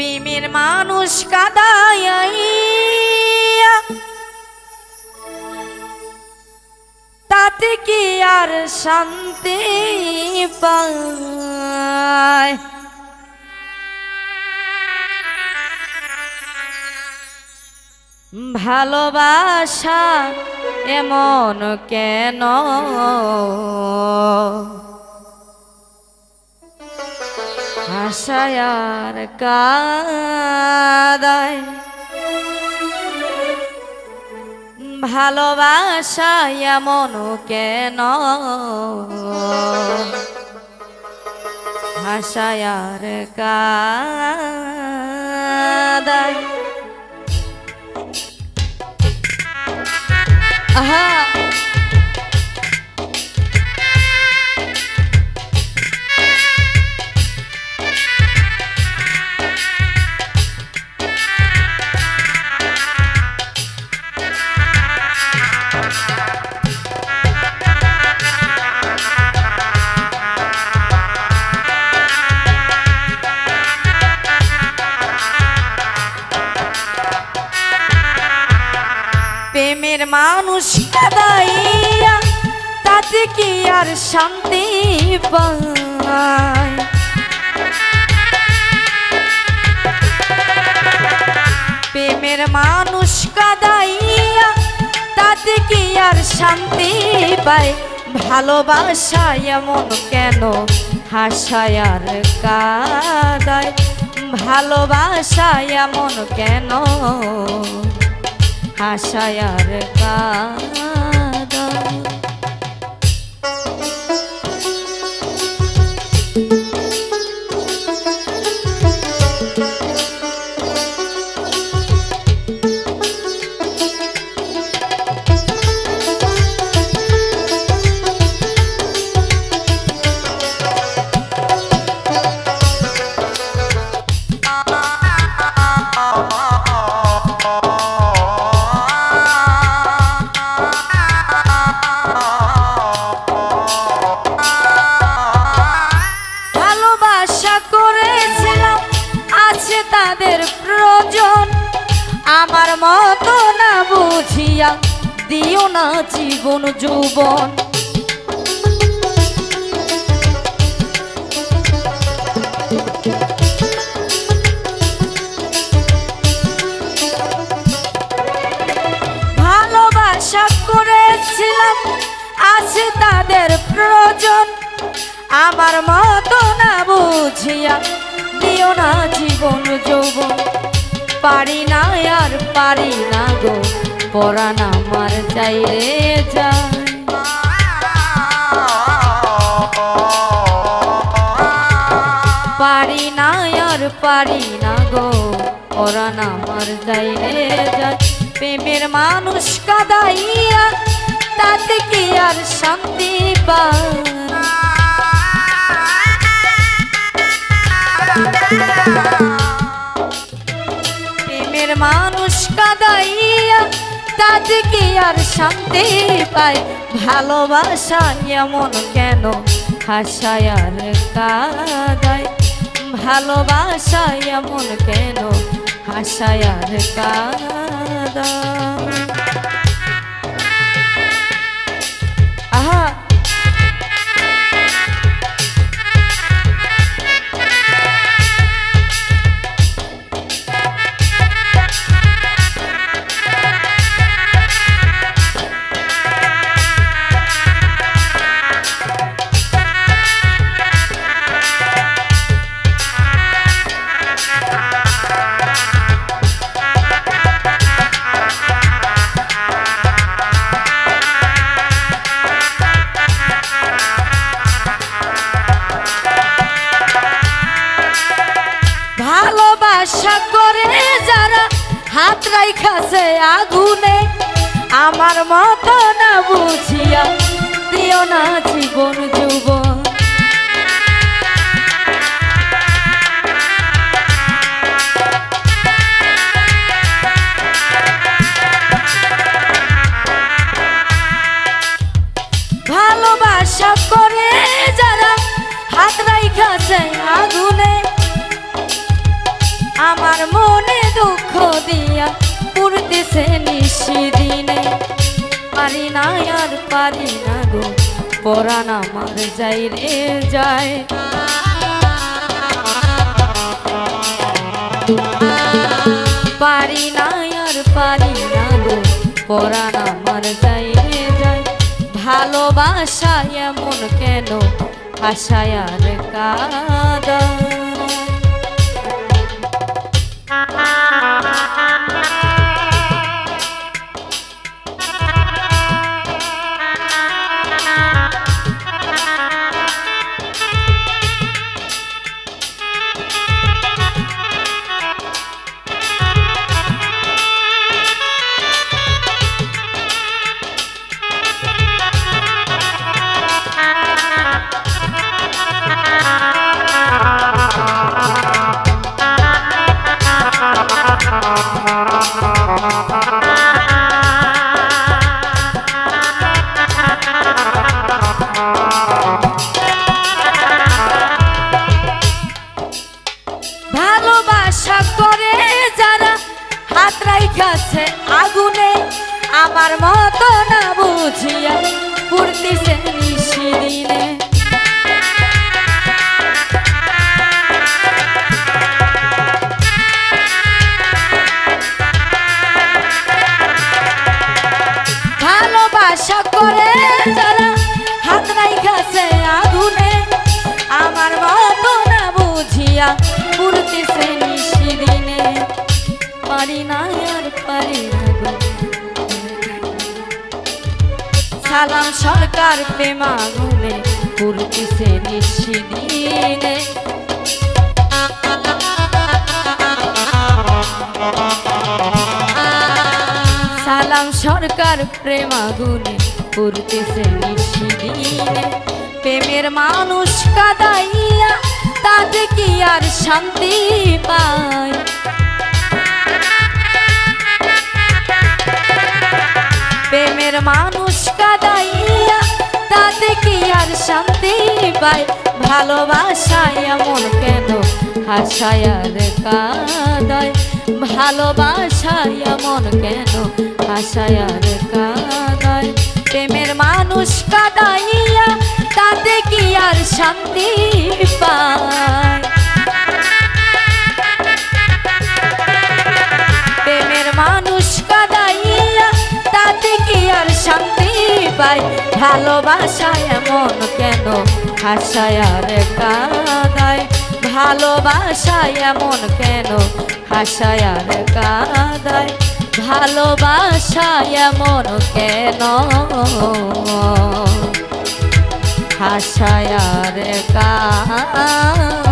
প্রেমের মানুষ কাদাইয়া তাতে কি আর শান্তি পায়? ভালোবাসা এমন কেন? আশায় আর কাদায় ভালোবাসা এমন কেন? আশায় আর কাদায় আহা! প্রেমের মানুষ কাদাইয়া, তাতে কি আর শান্তি পায়? প্রেমের মানুষ কাদাইয়া, তাতে কি আর শান্তি পায়? ভালোবাসা এমন কেন হাসায় আর কাদায়? ভালোবাসা এমন কেন আশায় আর বুঝিয়া দিও না জীবন যৌবন। ভালোবাসা আছে তাদের প্রয়োজন। আমার মতো না বুঝিয়া দিও না জীবন যৌবন। পারি না আর পারি না গো। পরাণ আমার চাইরে পারি না আর পারি না গো, পরাণ আমার চাইরে যায়। প্রেমের মানুষ কাদাইয়া তাতে আর শান্তি পায়? ভালোবাসা এমন কেন? হাসায় আর কাদায়। ভালোবাসা এমন কেন? হাসায় আর কাদায়। রাইখাছে আগুনে আমার মতো না বুঝিয়া দিও না জীবন যুবন পুরতেছে নিশি দিনে পারি না আর পারি না গো, পরাণ আমার যাই রে যায়। পারি না আর পারি না গো, পরাণ আমার যাই রে যায়। ভালোবাসা এমন কেন, আশায় আর কাদা আগুনে আমার মতো না বুঝিয়া পড়তেছে নিশিদিনে সরকার প্রেমাগুনে পুরতেছে নিশিদিনে সালাম সরকার প্রেমাগুনে পুরতেছে নিশিদিনে প্রেমের মানুষ কাদাইয়া, তাতে কি আর শান্তি পায়? পায় ভালোবাসায় এমন কেন? হাসায় আর কাদায়। ভালোবাসায় এমন কেন? হাসায় আর কাদায়। প্রেমের মানুষ কাদাইয়া তাতে কি আর শান্তি পায়? প্রেমের মানুষ কাদাইয়া তাতে কি আর শান্তি পাই ভালোবাসা এমন কেন? হাসায় আর কাদায়। ভালোবাসা এমন কেন? হাসায় রে কাদায়। ভালোবাসা এমন কেন? হাসায় রে কাদায়।